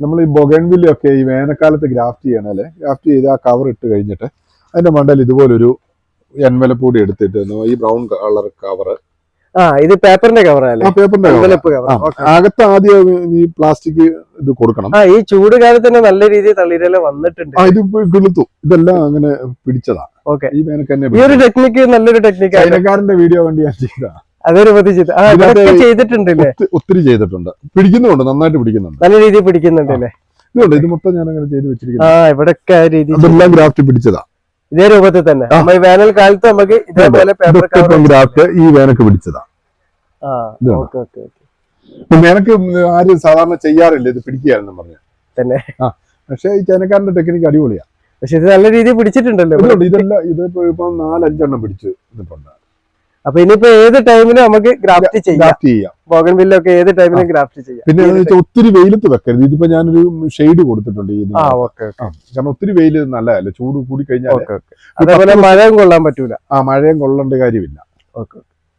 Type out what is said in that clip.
നമ്മൾ ഈ ബൊഗൻവില്ലൊക്കെ ഈ വേനൽക്കാലത്ത് ഗ്രാഫ്റ്റ് ചെയ്യണല്ലേ ഗ്രാഫ്റ്റ് ചെയ്ത് ആ കവർ ഇട്ട് കഴിഞ്ഞിട്ട് അതിന്റെ മണ്ടയിൽ ഇതുപോലൊരു എൻവലപ്പൂടി എടുത്തിട്ട് ഒന്ന് ഈ ബ്രൗൺ കളർ കവർ ആ ഇത് പേപ്പറിന്റെ അല്ലേ? പേപ്പറിന്റെ കവർ. അകത്ത് ആദ്യം ഈ പ്ലാസ്റ്റിക് ഇത് കൊടുക്കണം. ആ ഈ ചൂട് കാലത്ത് തന്നെ നല്ല രീതിയിൽ തളിരെല്ലാം വന്നിട്ടുണ്ട്. ആ ഇത് കിളുത്തു. ഇതെല്ലാം അങ്ങനെ പിടിച്ചതാ. ഓക്കെ ഈ വേനൽക്ക് ഈ ഒരു ടെക്നിക്ക് നല്ലൊരു ടെക്നിക്ക് വീഡിയോ വേണ്ടി ഞാൻ ചെയ്തതാ. അതൊരു പതി ചെയ്ത് ആ ചെയ്തിട്ടുണ്ട് അല്ലേ ഒത്തിരി ചെയ്തിട്ടുണ്ട്. പിടിക്കുന്നുണ്ട് നന്നായിട്ട് പിടിക്കുന്നുണ്ട്. നല്ല രീതിയിൽ പിടിക്കുന്നുണ്ട് അല്ലേ ഇതുണ്ട് ഇത് മൊത്തം ഞാൻ അങ്ങനെ ചെയ്ത് വെച്ചിരിക്കുന്നു. ആ ഗ്രാഫ്റ്റ് പിടിച്ചതാ. ഇതേ രൂപത്തിൽ തന്നെ. ഈ വേനൽ കാലത്ത് നമുക്ക് ഇതേപോലെ പേപ്പർ ഗ്രാഫ്റ്റ് ഈ വേനക്ക് പിടിച്ചതാ. വേനക്ക് ആരും സാധാരണ ചെയ്യാറില്ല ഇത് പിടിക്കുകയാണെന്ന് പറഞ്ഞു. തന്നെ. പക്ഷേ ഈ ചൈനക്കാരന്റെ ടെക്നിക്ക് അടിപൊളിയാ. പക്ഷെ ഇത് നല്ല രീതിയിൽ പിടിച്ചിട്ടുണ്ടല്ലോ. ഇതല്ല ഇത് ഇപ്പം നാലഞ്ചെണ്ണം പിടിച്ച് നിൽപ്പുണ്ട് അപ്പൊ ഇനിയിപ്പോ ഏത് ടൈമിലും നമുക്ക് ഗ്രാഫ്റ്റ് ചെയ്യാം. ഗ്രാഫ്റ്റ് ചെയ്യാം. ബോഗൻ ബില്ലൊക്കെ ഏത് ടൈമിലും ഗ്രാഫ്റ്റ് ചെയ്യാം. പിന്നെ ഒത്തിരി വെയിലത്ത് വെക്കരുത്. ഇതിപ്പോ ഞാനൊരു ഷെയ്ഡ് കൊടുത്തിട്ടുണ്ട് ഈ ആ ഓക്കെ കാരണം ഒത്തിരി വെയിൽ നല്ലതല്ല? ചൂട് കൂടി കഴിഞ്ഞാൽ അതേപോലെ മഴയും കൊള്ളാൻ പറ്റൂല. ആ മഴയും കൊള്ളേണ്ട കാര്യമില്ല. ഓക്കെ.